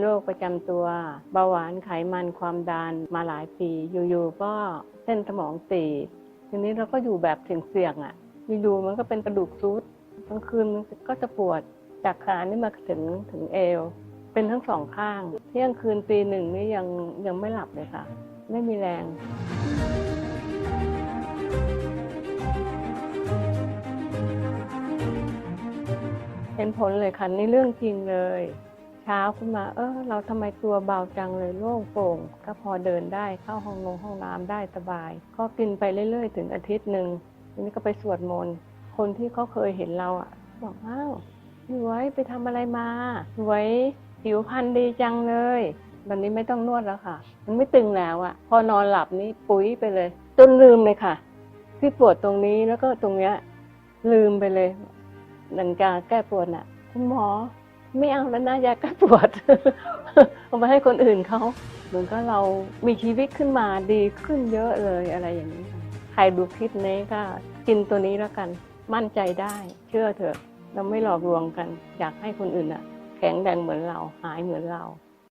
โรคประจำตัว เบาหวานไขมันความดันมาหลายปี อยู่ๆก็เส้นสมองตีบทีนี้เราก็อยู่แบบเสี่ยงๆอะอยู่ๆมันก็เป็นกระดูกทรุดกลางคืนมันก็จะปวดจากขานี่มาถึงถึงเอว เป็นทั้งสองข้าง เที่ยงคืนตีหนึ่งนี่ยังยังไม่หลับเลยค่ะ ไม่มีแรงเห็นผลเลยค่ะนี่เรื่องจริงเลย ช้าขึ้นมา เออเราทำไมตัวเบาจังเลยโล่งโปร่ง ก็พอเดินได้เข้าห้องนงห้องน้ำได้สบาย ก็กินไปเรื่อย ๆ ถึงอาทิตย์หนึ่งทีนี้ก็ไปสวดมนต์คนที่เขาเคยเห็นเราอะ บอกอ้าวพี่ว้ไปทำอะไรมาพี่ว้ผิวพรรณดีจังเลยวันนี้ไม่ต้องนวดแล้วค่ะ มันไม่ตึงแล้วอะพอนอนหลับนี่ปุ๋ยไปเลย จนลืมเลยค่ะ ที่ปวดตรงนี้แล้วก็ตรงเนี้ยลืมไปเลยหลังจากแก้ปวดน่ะ คุณหมอ ไม่เอาแล้วนะยาแก้ปวด เอาไปให้คนอื่นเขาเหมือนก็เรามีชีวิตขึ้นมาดีขึ้นเยอะเลยอะไรอย่างนี้ ใครดูคลิปนี้ก็กินตัวนี้แล้วกัน มั่นใจได้ เชื่อเถอะ เราไม่หลอกลวงกัน อยากให้คนอื่นอะแข็งแรงเหมือนเรา หายเหมือนเรา